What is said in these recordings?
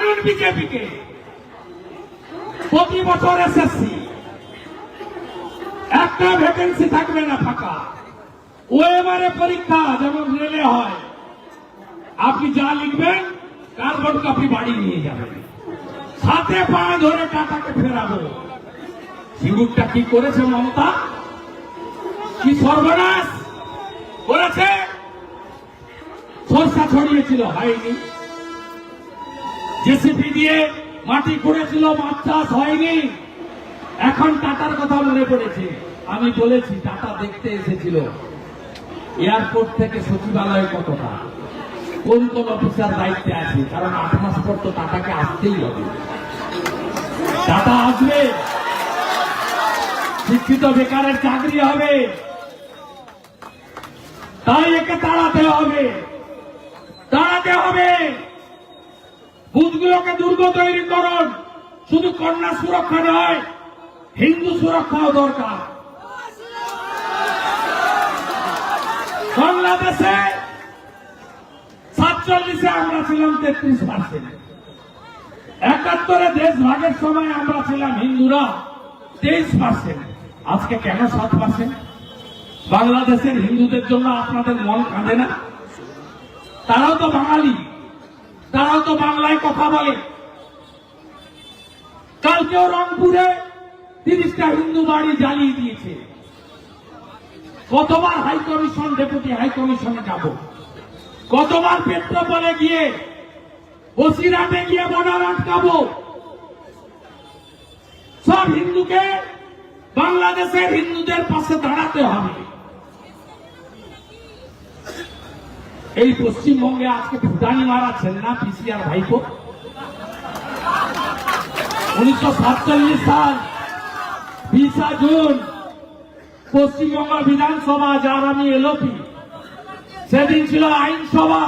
আনুন বিজেপিকে। প্রতি বছর এসএসসি। একটা ভ্যাকেন্সি থাকবে না ফাঁকা। ওএমআর পরীক্ষা যেমন রেলে হয়, আপনি যা লিখবেন, কার্বন কপি বাড়ি নিয়ে যাবেন। সাথে পা ধরে টাকাকে ফেরাবো। সিঙ্গুরটা কি করেছে মমতা? কি সর্বনাশ করেছে? সরষা ছড়িয়েছিল, হয়নি। জেসিপি দিয়ে মাটি করেছিল, মাছ চাষ হয়নি। এখন টাটার কথা মনে পড়েছে। আমি বলেছি, টাটা দেখতে এসেছিল। এয়ারপোর্ট থেকে সচিবালয় কতটা? কোন কোন অফিসার দায়িত্বে আছে? কারণ আট মাস পর তো টাটাকে আসতেই হবে। টাটা আসবে। শিক্ষিত বেকারের চাকরি হবে। তাই একে তাড়াতে হবে। তাড়াতে হবে। বুথগুলোকে দুর্গ তৈরি করুন। শুধু কন্যা সুরক্ষা নয়, হিন্দু সুরক্ষাও দরকার। বাংলাদেশে সাতচল্লিশে আমরা ছিলাম তেত্রিশ পার্সেন্ট। একাত্তরে দেশ ভাগের সময় আমরা ছিলাম হিন্দুরা তেইশ পার্সেন্ট। আজকে কেন সাত পার্সেন্ট? বাংলাদেশের হিন্দুদের জন্য আপনাদের মন কাঁদে না? তারাও তো বাঙালি। তারাও তো বাংলায় কথা বলে। কালকেও রংপুরে তিরিশটা হিন্দু বাড়ি জ্বালিয়ে দিয়েছে। কতবার হাই কমিশন, ডেপুটি হাই কমিশনে যাব। কতবার পেট্রোপলে গিয়ে বসিরহাটে গিয়ে বর্ডার আটকাবো। সব হিন্দুকে বাংলাদেশের হিন্দুদের পাশে দাঁড়াতে হবে। এই পশ্চিমবঙ্গে আজকে ভুটানি মারাচ্ছেন না পিসিআর ভাইপো। উনিশশো সাতচল্লিশ সাল, বিশা জুন, পশ্চিমবঙ্গ বিধানসভা, যার আমি এলোপি সেদিন ছিল আইনসভা।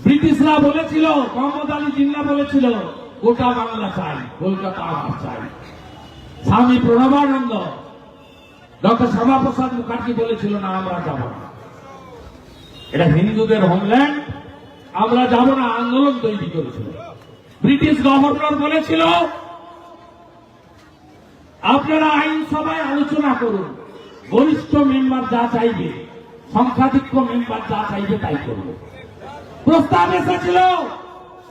ব্রিটিশরা বলেছিল, মোহাম্মদ আলী জিন্না বলেছিল, গোটা বাংলা চাই, কলকাতা আমার চাই। স্বামী প্রণবানন্দ, ডক্টর শ্যামাপ্রসাদ মুখার্জি বলেছিল, না, আমরা যাব না। এটা হিন্দুদের হোমল্যান্ড আমরা যাব না, আন্দোলন তৈরি করেছিল। ব্রিটিশ গভর্নর বলেছিল, আপনারা আইনসভায় আলোচনা করুন গরিষ্ঠ মেম্বার যা চাইবে, সংখ্যাধিক্য মেম্বার যা চাইবে তাই করব। প্রস্তাব এসেছিল,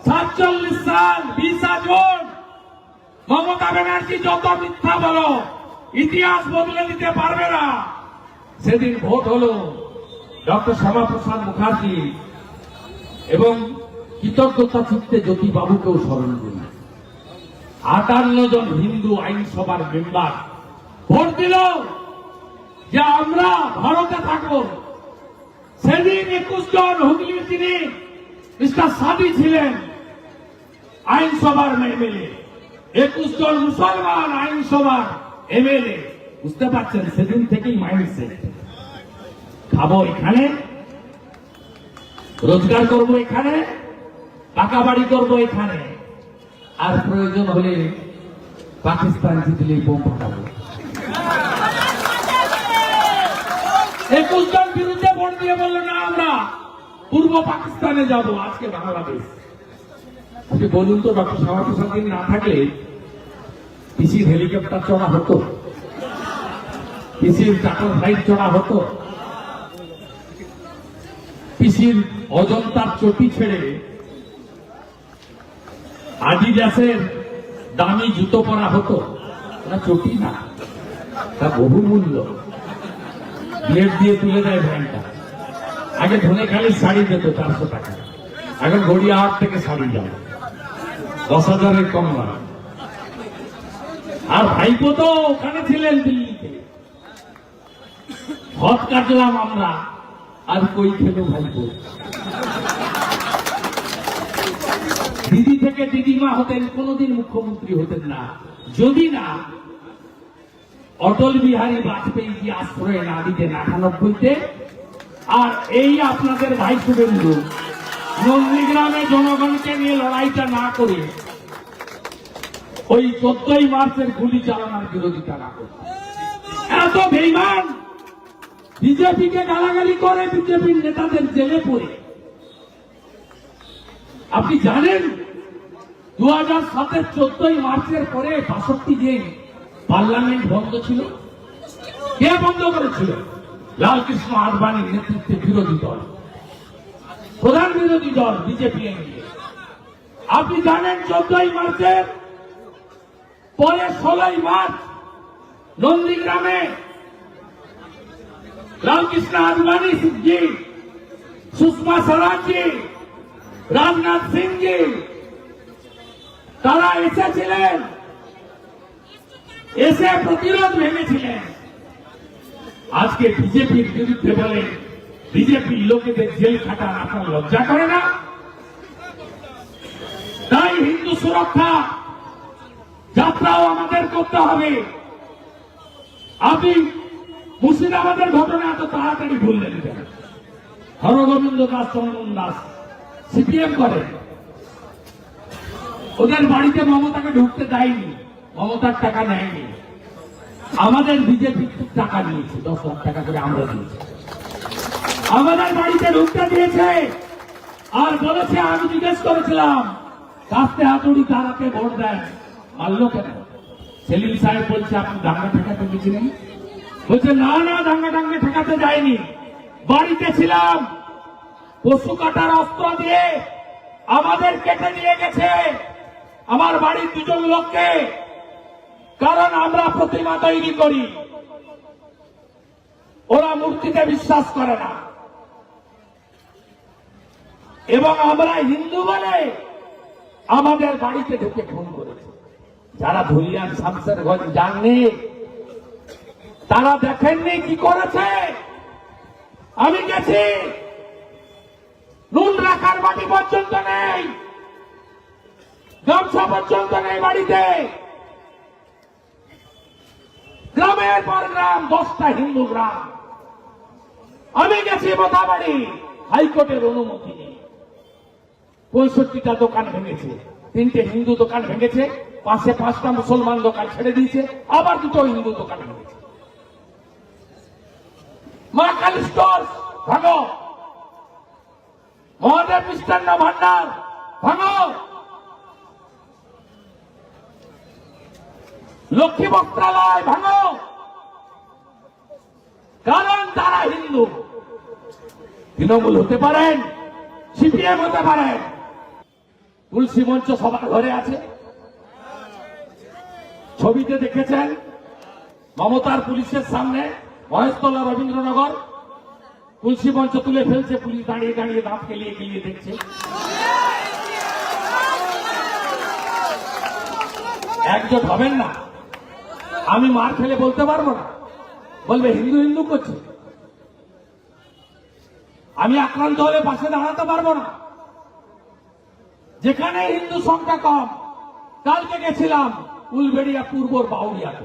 সাতচল্লিশ সাল, বিশা জুন। মমতা ব্যানার্জি যত মিথ্যা বলো, ইতিহাস বদলে দিতে পারবে না। সেদিন ভোট হলো। ডক্টর শ্যামাপ্রসাদ মুখার্জি এবং কৃতজ্ঞতা চিত্তে জ্যোতি বাবুকেও স্মরণ করি আটান্ন জন হিন্দু আইনসভার মেম্বার ভোট দিল যে আমরা ভারতে থাকব। সেদিন একুশ জন হুগলির তিনি মিস্টার সাদি ছিলেন আইনসভার এমএলএ। একুশ জন মুসলমান আইনসভার এমএলএ। বুঝতে পারছেন, সেদিন থেকেই মাইন্ডসেট। খাব এখানে, রোজগার করব এখানে পাকা বাড়ি করব এখানে। আর প্রয়োজন হলে পাকিস্তান জিতলে বোম ফাটাবো একুশ বিরুদ্ধে ভোট দিয়ে বলল, না, আমরা পূর্ব পাকিস্তানে যাব, আজকে বাংলাদেশ। আপনি বলুন তো, ডক্টর শ্যামাপ্রসাদ দিন না থাকলে, পিসির হেলিকপ্টার চড়া হতো? পিসির চাকর ফ্লাইট চড়া হতো? পিসির অজন্তার চটি ছেড়ে আডিডাসের দামি জুতো পরা হতো। না চটি না, তা বহুমূল্য। ব্লেড দিয়ে তুলে দেয় ভ্যানটা। আগে ধনে খালি শাড়ি দিত চারশো টাকা। এখন গড়িয়া হাট থেকে শাড়ি যাবে দশ হাজারের কম নয় আর ভাইপো তো ওখানে ছিলেন দিল্লিতে। হট কাটলাম আমরা। আর কই খেলো ভাইপো? দিদি থেকে দিদিমা হতেন, কোনোদিন মুখ্যমন্ত্রী হতেন না। যদি না, অটল বিহারী বাজপেয়ী কি আশ্রয় না দিতেন আটানব্বইতে। আর এই আপনাদের ভাই শুভেন্দু নন্দীগ্রামে জনগণকে নিয়ে লড়াইটা না করে, ওই চোদ্দই মার্চের গুলি চালানোর বিরোধিতা না করে। এত বেইমান! বিজেপিকে গালাগালি করে বিজেপির নেতাদের জেলে পড়ে। আপনি জানেন দু হাজার সাতের চোদ্দই মার্চের পরে বাষট্টি দিন পার্লামেন্ট বন্ধ ছিল? কে বন্ধ করেছিল? লালকৃষ্ণ আডবাণীর নেতৃত্বে বিরোধী দল। প্রধান বিরোধী দল বিজেপি আপনি জানেন, চোদ্দই মার্চের পরে ষোলোই মার্চ নন্দীগ্রামে রামকৃষ্ণ আদবানি জি সুষমা স্বরাজজি রাজনাথ সিং তারা এসেছিলেন। এসে প্রতিরোধ ভেঙেছিলেন। আজকে বিজেপির বিরুদ্ধে বলে বিজেপির লোকেদের জেল খাটান আপনার লজ্জা করে না? তাই হিন্দু সুরক্ষা যাত্রাও আমাদের করতে হবে। আপনি মুর্শিদাবাদের ঘটনা এত তাড়াতাড়ি ভুললেন কেন? হরগোবিন্দ দাস, চন্দন দাস, সিপিএম করে। ওদের বাড়িতে মমতাকে ঢুকতে দেয়নি, মমতার টাকা নেয়নি। আমাদের বিজেপি টাকা নিয়েছে, দশ লাখ টাকা করে আমরা দিয়েছি। আমাদের বাড়িতে ঢুকতে দিয়েছে। আর বলেছে, আমি জিজ্ঞেস করেছিলাম, কাস্তে হাতুড়ি তারাকে ভোট দেন, মারলো কেন? সেলিম সাহেব বলছে, আপনি দাঙ্গা ঠেকাতে গেছিলেন বলছে, না না, দাঙ্গা দাঙ্গা ঠেকাতে যায়নি বাড়িতে ছিলাম। পশু কাটার অস্ত্র দিয়ে আমাদের কেটে নিয়ে গেছে। আমার বাড়ির দুজন লোককে। কারণ আমরা প্রতিমা তৈরি করি। ওরা মূর্তিতে বিশ্বাস করে না। এবং আমরা হিন্দু বলে আমাদের বাড়িতে ঢুকে ফোন করেছে। যারা ধুলিয়ান, শামসেরগঞ্জ যাননি তারা দেখেননি কি করেছে? আমি গেছি। নুন রাখার বাটি পর্যন্ত নেই। গামছা পর্যন্ত নেই বাড়িতে। গ্রামের পর গ্রাম, দশটা হিন্দু গ্রাম। আমি গেছি মোথাবাড়ি হাইকোর্টের অনুমতি নিয়ে। পঁয়ষট্টিটা দোকান ভেঙেছে, তিনটে হিন্দু দোকান ভেঙেছে, পাশে পাঁচটা মুসলমান দোকান ছেড়ে দিয়েছে, আবার দুটো হিন্দু দোকান ভেঙেছে। মা স্টোর, ভাঙো। মহাদেব মিষ্টান্ন ভান্ডার, ভাঙো। লক্ষ্মী বস্ত্রালয়, ভাঙো। কারণ তারা হিন্দু। তৃণমূল হতে পারেন, সিপিএম হতে পারেন। তুলসী মঞ্চ সবার ঘরে আছে। ছবিতে দেখেছেন, মমতার পুলিশের সামনে মহেশতলা রবীন্দ্রনগর, তুলসী মঞ্চ তুলে ফেলছে, পুলিশ দাঁড়িয়ে দাঁড়িয়ে দাঁত কেলিয়ে কেলিয়ে দেখছে। একজোট হবেন না। আমি মার খেলে বলতে পারব না। বলবে, হিন্দু হিন্দু করছে। আমি আক্রান্ত হলে পাশে দাঁড়াতে পারব না। যেখানে হিন্দু সংখ্যা কম, কালকে গেছিলাম উলবেড়িয়া পূর্বর বাউরিয়াতে